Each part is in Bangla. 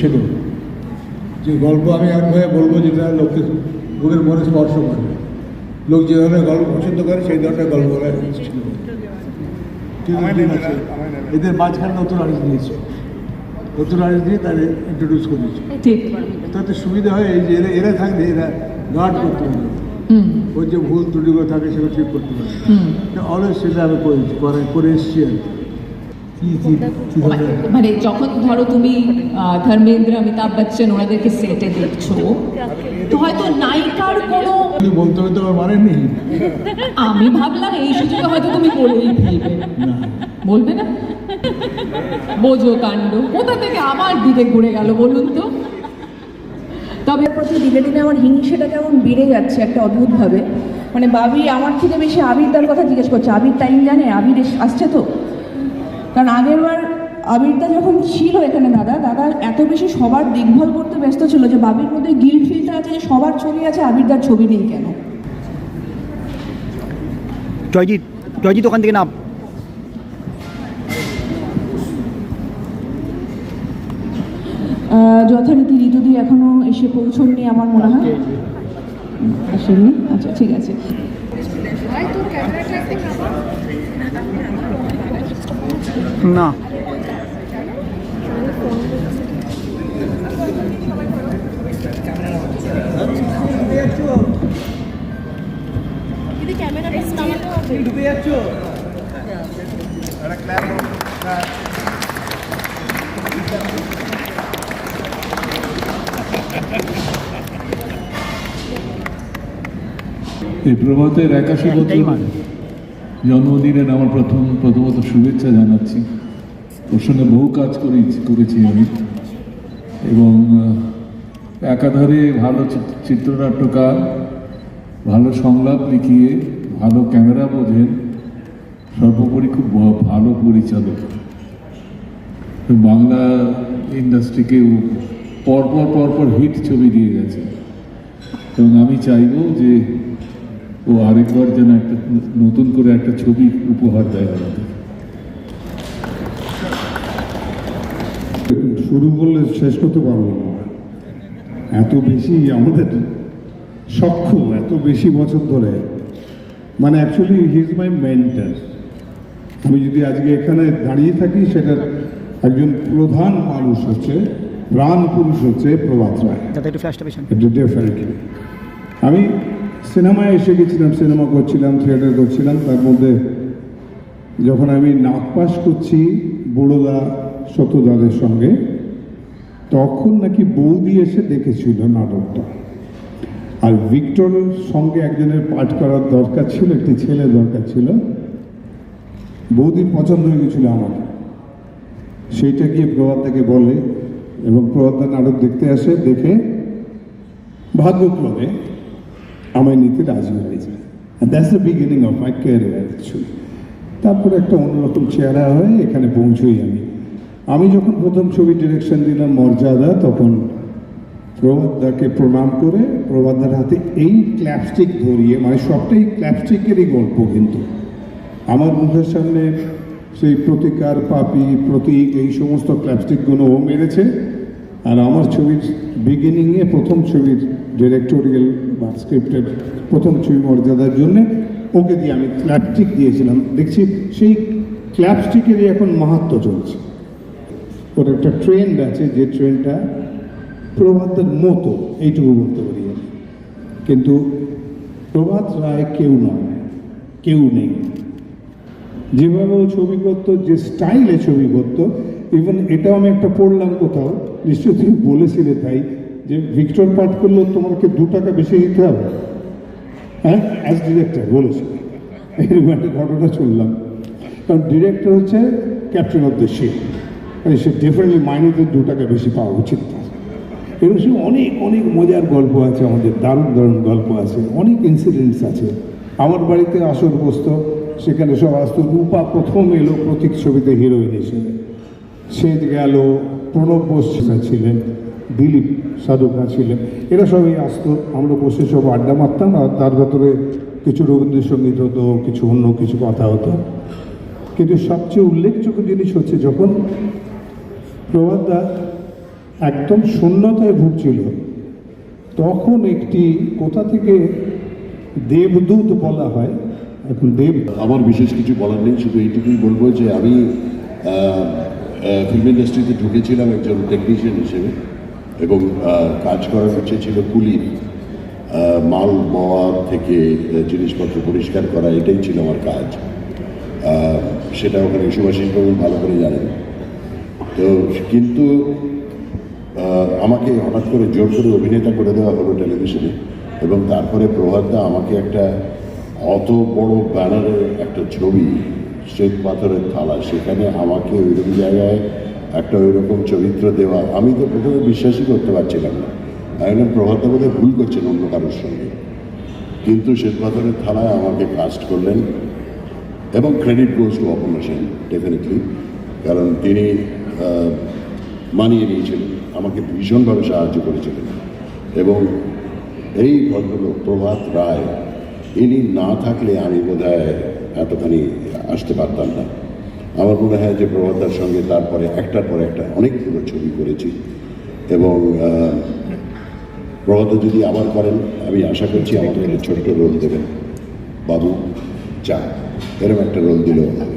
ছিল যে গল্প আমি এমনভাবে বলব যেটা লোককে লোকের মনে স্পর্শ করে। লোক যে ধরনের গল্প পছন্দ করে সেই ধরনের গল্প ছিল। এদের মাঝখানে নতুন আর্টিস্ট দিয়েছে নতুন আর্টিস্ট দিয়ে তাদের ইন্ট্রোডিউস করেছে। তাতে সুবিধা হয় এই যে এরা এরা থাকলে এরা গার্ড করতে পারে ওর যে ভুল ত্রুটিগুলো থাকে সেগুলো ঠিক করতে পারে অলওয়েজ সেটা আমি করেছি করে করে এসেছি আর কি। মানে যখন ধরো তুমি ধর্মেন্দ্র অমিতাভ বচ্চন ওনাদেরকে সেটে দেখছ তো হয়তো নায়িকার কোনো বলতে মানে নেই। আমি ভাবলাম এই সুযোগে হয়তো তুমি বলেই ফেলবে। বলবে না? বোঝো কাণ্ড। কোথা থেকে আমার দিকে ঘুরে গেল বলুন তো? তবে এর প্রতি দিনে দিনে আমার হিংসেটা কেমন বেড়ে যাচ্ছে একটা অদ্ভুতভাবে। মানে বাবি আমার থেকে বেশি আবিরদার কথা জিজ্ঞেস করছে। আবির টাইম জানে? আবির আসছে তো? কারণ আগের বার আবিরদা যখন ছিল এখানে দাদা দাদা এত বেশি সবার দেখভাল করতে ব্যস্ত ছিল যে বাবির মধ্যে গিল্ড ফিলটা আছে যে সবার ছবি আছে আবিরদার ছবি নেই কেন? জয়জিৎ জয়জিৎ ওখান থেকে নাম। যথারীতি ঋতুদি এখনও এসে পৌঁছননি আমার মনে হয়। আসেননি আচ্ছা ঠিক আছে। না এই প্রভাতের একাশি বছর মান। জন্মদিনের আমার প্রথম প্রথমত শুভেচ্ছা জানাচ্ছি। ওর সঙ্গে বহু কাজ করেছি করেছি আমি। এবং একাধারে ভালো চিত্র- চিত্রনাট্যকার, ভালো সংলাপ লিখিয়ে, ভালো ক্যামেরা বোঝেন, সর্বোপরি খুব ভালো পরিচালক। বাংলা ইন্ডাস্ট্রিকে পরপর পরপর হিট ছবি দিয়ে গেছে। এবং আমি চাইব যে ও আরেকবার যেন একটা নতুন করে একটা ছবি উপহার দেয় আমাদের। শুরু করলে শেষ করতে পারব না এত বেশি আমাদের সক্ষ এত বেশি বছর ধরে। মানে actually he is my mentor আমি যদি আজকে এখানে দাঁড়িয়ে থাকি সেটার একজন প্রধান মানুষ হচ্ছে প্রাণ পুরুষ হচ্ছে প্রভাত রায়। ডেফিনেটলি আমি সিনেমায় এসে গেছিলাম, সিনেমা করছিলাম, থিয়েটার করছিলাম, তার মধ্যে যখন আমি নাক পাস করছি বড়োদা সত্যদাদের সঙ্গে, তখন নাকি বৌদি এসে দেখেছিল নাটকটা। আর ভিক্টরের সঙ্গে একজনের পাঠ করার দরকার ছিল, একটি ছেলে দরকার ছিল। বৌদির পছন্দ হয়ে গেছিল আমার সেইটা গিয়ে প্রভাতদাকে বলে এবং প্রভাতদা নাটক দেখতে আসে, দেখে ভাগ্যক্রমে আমায় নিতে রাজি হয়ে যায় that's the beginning of my career actually তারপরে একটা অন্যরকম চেহারা হয়ে এখানে পৌঁছই আমি। আমি যখন প্রথম ছবি ডিরেকশন দিলাম মর্যাদা, তখন প্রভাতদাকে প্রণাম করে প্রভাতদার হাতে এই ক্ল্যাপস্টিক ধরিয়ে মানে সবটাই ক্ল্যাপস্টিকেরই গল্প কিন্তু। আমার মুখের সামনে সেই প্রতিকার পাপি, প্রতীক, এই সমস্ত ক্ল্যাপস্টিকগুলো ও মেরেছে। আর আমার ছবির বিগিনিংয়ে প্রথম ছবির ডিরেক্টোরিয়াল বা স্ক্রিপ্টের প্রথম ছবি মর্যাদার জন্যে ওকে দিয়ে আমি ক্ল্যাপস্টিক দিয়েছিলাম। দেখছি সেই ক্ল্যাপস্টিকেরই এখন মাহাত্ম চলছে। ওর একটা ট্রেন্ড আছে যে ট্রেনটা প্রভাতের মতো, এইটুকু বলতে পারি কিন্তু প্রভাত রায় কেউ নয় কেউ নেই। যেভাবে ও ছবি করতো, যে স্টাইলে ছবি করতো ইভেন এটাও আমি একটা পড়লাম কোথাও নিশ্চয়ই তুমি বলেছিলে তাই যে ভিক্টর পাঠ করলেও তোমাকে দু টাকা বেশি দিতে হবে। হ্যাঁ? অ্যাজ ডিরেক্টর বলেছে। এরকম একটা ঘটনা শুনলাম। কারণ ডিরেক্টর হচ্ছে ক্যাপ্টেন অফ দ্য শিপ সে ডেফিনেটলি মাইনেতে দু টাকা বেশি পাওয়া উচিত। এরকম সে অনেক অনেক মজার গল্প আছে, আমাদের দারুণ দারুণ গল্প আছে, অনেক ইনসিডেন্টস আছে। আমার বাড়িতে আসর বসতো, সেখানে সব আসতো রূপা প্রথম এলো প্রতীক ছবিতে হিরোইন হিসেবে। সে গেল প্রণব বোস ছিলেন, দিলীপ সাধুকা ছিলেন। এরা সবাই আসতো। আমরা বসে সব আড্ডা মারতাম আর তার ভেতরে কিছু রবীন্দ্রসঙ্গীত হতো, কিছু অন্য কিছু কথা হতো। কিন্তু সবচেয়ে উল্লেখযোগ্য জিনিস হচ্ছে যখন প্রভাতদা একদম শূন্যতায় ভুগছিল, তখন একটি কোথা থেকে দেবদূত বলা হয়, এখন দেব আমার বিশেষ কিছু বলার নেই, শুধু এইটুকুই বলব যে আমি ফিল্ম ইন্ডাস্ট্রিতে ঢুকেছিলাম একজন টেকনিশিয়ান হিসেবে এবং কাজ করার ইচ্ছে ছিল কুলির। মাল বওয়া থেকে জিনিসপত্র পরিষ্কার করা, এটাই ছিল আমার কাজ। সেটা ওখানে সুভাষিস বাবু ভালো করে জানেন। তো কিন্তু আমাকে হঠাৎ করে জোর করে অভিনেতা করে দেওয়া হলো টেলিভিশনে এবং তারপরে প্রভাতদা আমাকে একটা অত বড় ব্যানারের একটা ছবি শ্বেত পাথরের থালা, সেখানে আমাকে ওইরকম জায়গায় একটা ওইরকম চরিত্র দেওয়া, আমি তো প্রথমে বিশ্বাসই করতে পারছিলাম না। আমি প্রভাতদা বোধহয় ভুল করছেন অন্য কারোর সঙ্গে। কিন্তু শ্বেত পাথরের থালায় আমাকে কাস্ট করলেন এবং credit goes to Aparna definitely কারণ তিনি মানিয়ে নিয়েছিলেন আমাকে ভীষণভাবে সাহায্য করেছিলেন। এবং এই ভদ্রলোক প্রভাত রায়, ইনি না থাকলে আমি বোধ হয় এতখানি আসতে পারতাম না। আমার মনে হয় যে প্রভাতার সঙ্গে তারপরে একটার পর একটা অনেকগুলো ছবি করেছি এবং প্রভাত যদি আবার করেন আমি আশা করছি আমাকে একটা ছোট্ট রোল দেবেন। বাবু চা এরকম একটা রোল দিলেও হবে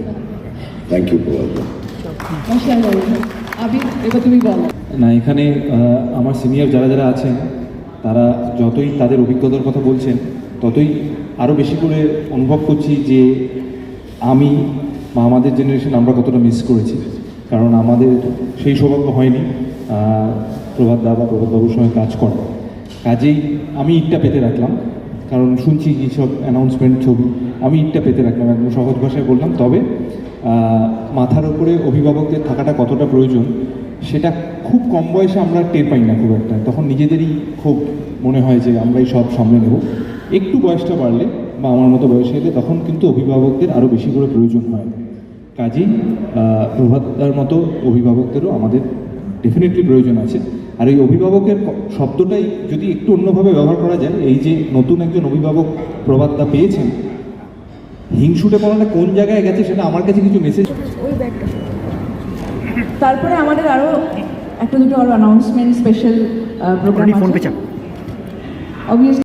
থ্যাংক ইউ প্রভাত আবির এবার তুমি বলো। না এখানে আমার সিনিয়র যারা যারা আছেন তারা যতই তাদের অভিজ্ঞতার কথা বলছেন ততই আরও বেশি করে অনুভব করছি যে আমি বা আমাদের জেনারেশন আমরা কতটা মিস করেছি। কারণ আমাদের সেই সৌভাগ্য হয়নি প্রভাত দা বা প্রভাতবাবুর সঙ্গে কাজ করা। কাজেই আমি ইটটা পেতে রাখলাম, কারণ শুনছি যেসব অ্যানাউন্সমেন্ট ছবি, আমি ইটটা পেতে রাখলাম, একদম সহজ ভাষায় বললাম। তবে মাথার উপরে অভিভাবকদের থাকাটা কতটা প্রয়োজন, সেটা খুব কম বয়সে আমরা টের পাই না খুব একটা। তখন নিজেদেরই খুব মনে হয় যে আমরাই সব সামনে নেব। একটু বয়সটা বাড়লে বা আমার মতো বয়স হলে তখন কিন্তু অভিভাবকদের আরও বেশি করে প্রয়োজন হয়। কাজেই প্রভাতার মতো অভিভাবকদেরও আমাদের ডেফিনেটলি প্রয়োজন আছে। আর এই অভিভাবকের শব্দটাই যদি একটু অন্যভাবে ব্যবহার করা যায় এই যে নতুন একজন অভিভাবক প্রভাতটা পেয়েছেন হিংসুটে পড়াটা কোন জায়গায় গেছে সেটা আমার কাছে কিছু মেসেজ তারপরে আমাদের আরও একটা দুটো আরও অ্যানাউন্সমেন্ট স্পেশাল প্রোগ্রাম ফোন আছে। পেছাম অবভিয়াসলি